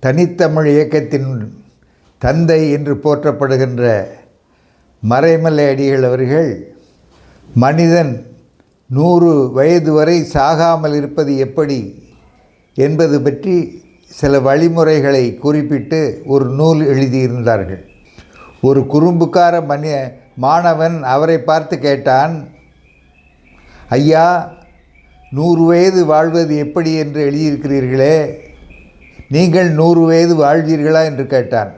தனித்தமிழ் இயக்கத்தின் தந்தை என்று போற்றப்படுகின்ற மறைமலை அடிகள் அவர்கள் மனிதன் நூறு வயது வரை சாகாமல் இருப்பது எப்படி என்பது பற்றி சில வழிமுறைகளை குறிப்பிட்டு ஒரு நூல் எழுதியிருந்தார்கள். ஒரு குறும்புக்கார மனித மாணவன் அவரை பார்த்து கேட்டான் ஐயா நூறு வயது வாழ்வது எப்படி என்று எழுதியிருக்கிறீர்களே? நீங்கள் நூறு வயது வாழ்வீர்களா என்று கேட்டான்.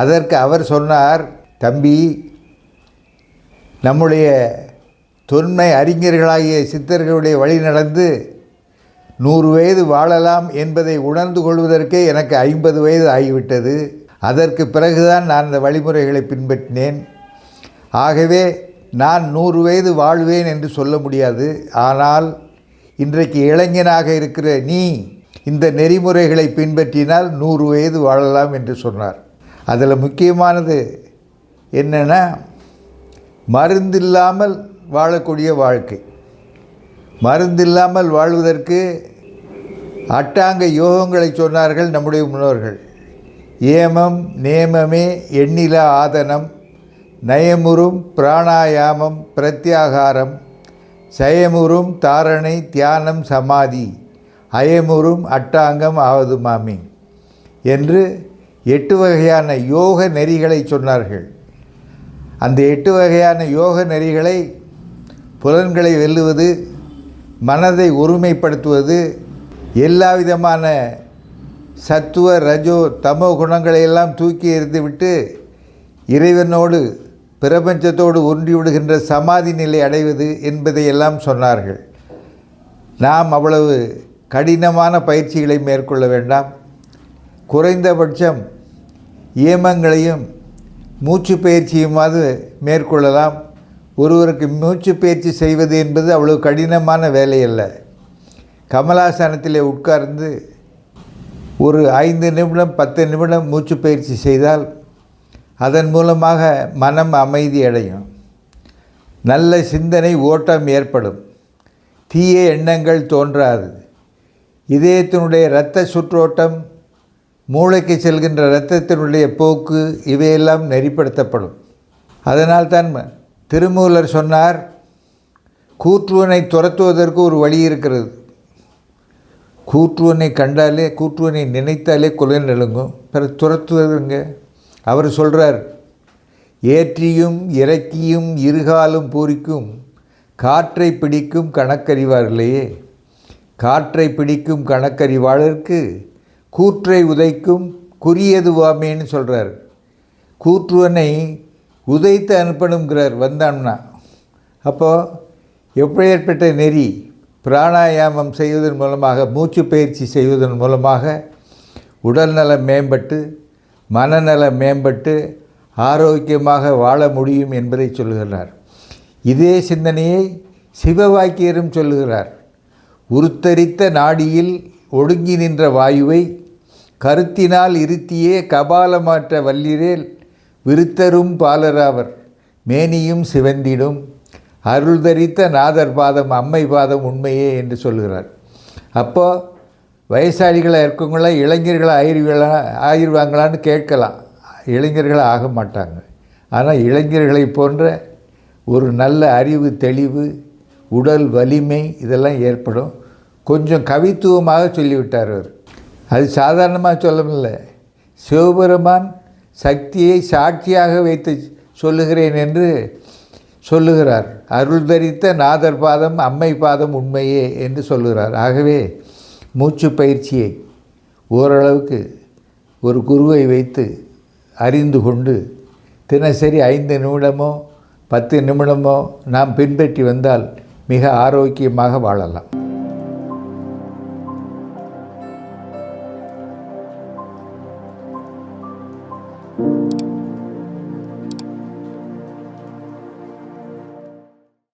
அதற்கு அவர் சொன்னார் தம்பி நம்முடைய தொன்மை அறிஞர்களாகிய சித்தர்களுடைய வழி நடந்து நூறு வயது வாழலாம் என்பதை உணர்ந்து கொள்வதற்கே எனக்கு ஐம்பது வயது ஆகிவிட்டது. அதற்கு பிறகுதான் நான் இந்த வழிமுறைகளை பின்பற்றினேன். ஆகவே நான் நூறு வயது வாழ்வேன் என்று சொல்ல முடியாது. ஆனால் இன்றைக்கு இளைஞனாக இருக்கிற நீ இந்த நெறிமுறைகளை பின்பற்றினால் நூறு வயது வாழலாம் என்று சொன்னார். அதில் முக்கியமானது என்னென்னா மருந்தில்லாமல் வாழக்கூடிய வாழ்க்கை. மருந்தில்லாமல் வாழ்வதற்கு அட்டாங்க யோகங்களை சொன்னார்கள் நம்முடைய முன்னோர்கள். ஏமம் நேமமே எண்ணில ஆதனம் நயமுறும் பிராணாயாமம் பிரத்யாகாரம் சயமுறும் தாரணை தியானம் சமாதி. அயமுறும் அட்டாங்கம் ஆவது மாமி என்று எட்டு வகையான யோக நெறிகளை சொன்னார்கள். அந்த எட்டு வகையான யோக நெறிகளை புலன்களை வெல்லுவது மனதை ஒருமைப்படுத்துவது எல்லா விதமான சத்துவ ரஜோ தமோ குணங்களை எல்லாம் தூக்கி எறிந்துவிட்டு இறைவனோடு பிரபஞ்சத்தோடு ஒன்றிவிடுகின்ற சமாதி நிலை அடைவது என்பதை எல்லாம் சொன்னார்கள். நாம் அவ்வளவு கடினமான பயிற்சிகளை மேற்கொள்ள வேண்டாம். குறைந்தபட்சம் இயமங்களையும் மூச்சு பயிற்சியுமாவது மேற்கொள்ளலாம். ஒருவருக்கு மூச்சு பயிற்சி செய்வது என்பது அவ்வளவு கடினமான வேலை அல்ல கமலாசனத்திலே உட்கார்ந்து ஒரு ஐந்து நிமிடம் பத்து நிமிடம் மூச்சு பயிற்சி செய்தால் அதன் மூலமாக மனம் அமைதி அடையும். நல்ல சிந்தனை ஓட்டம் ஏற்படும். தீய எண்ணங்கள் தோன்றாது. இதயத்தினுடைய இரத்த சுற்றோட்டம் மூளைக்கு செல்கின்ற இரத்தத்தினுடைய போக்கு இவையெல்லாம் நெறிப்படுத்தப்படும். அதனால்தான் திருமூலர் சொன்னார் கூற்றுவனை துரத்துவதற்கு ஒரு வழி இருக்கிறது. கூற்றுவனை கண்டாலே கூற்றுவனை நினைத்தாலே கொலை நெழுங்கும் பிற துரத்துவதுங்க அவர் சொல்கிறார் ஏற்றியும் இறக்கியும் இருகாலும் பூரிக்கும் காற்றை பிடிக்கும் கணக்கறிவார்களையே. காற்றை பிடிக்கும் கணக்கறிவாளருக்கு கூற்றை உதைக்கும் குறியதுவாமேன்னு சொல்கிறார் கூற்றுவனை உதைத்து அனுப்பணுங்கிறார் வந்தான்னா. அப்போது எப்பேற்பட்ட நெறி? பிராணாயாமம் செய்வதன் மூலமாக மூச்சு பயிற்சி செய்வதன் மூலமாக உடல்நலம் மேம்பட்டு மனநலம் மேம்பட்டு ஆரோக்கியமாக வாழ முடியும் என்பதை சொல்லுகிறார். இதே சிந்தனையை சிவவாக்கியரும் சொல்லுகிறார். உருத்தரித்த நாடியில் ஒடுங்கி நின்ற வாயுவை கருத்தினால் இருத்தியே கபாலமாற்ற வல்லிரேல் விருத்தரும் பாலராவர் மேனியும் சிவந்திடும். அருள் தரித்த நாதர் பாதம் அம்மை பாதம் உண்மையே என்று சொல்கிறார். அப்போ வயசாளிகளாக இருக்கவங்கள இளைஞர்களாக ஆயிருவீங்களா ஆயிடுவாங்களான்னு கேட்கலாம். இளைஞர்களாக ஆக மாட்டாங்க. ஆனால் இளைஞர்களை போன்ற ஒரு நல்ல அறிவு தெளிவு உடல் வலிமை இதெல்லாம் ஏற்படும். கொஞ்சம் கவித்துவமாக சொல்லிவிட்டார் அவர். அது சாதாரணமாக சொல்லமில்ல சிவபெருமான் சக்தியை சாட்சியாக வைத்து சொல்லுகிறேன் என்று சொல்லுகிறார். அருள் தரித்த நாதர் பாதம் அம்மை பாதம் உண்மையே என்று சொல்லுகிறார். ஆகவே மூச்சு பயிற்சியை ஓரளவுக்கு ஒரு குருவை வைத்து அறிந்து கொண்டு தினசரி ஐந்து நிமிடமோ பத்து நிமிடமோ நாம் பின்பற்றி வந்தால் மிக ஆரோக்கியமாக வாழலாம்.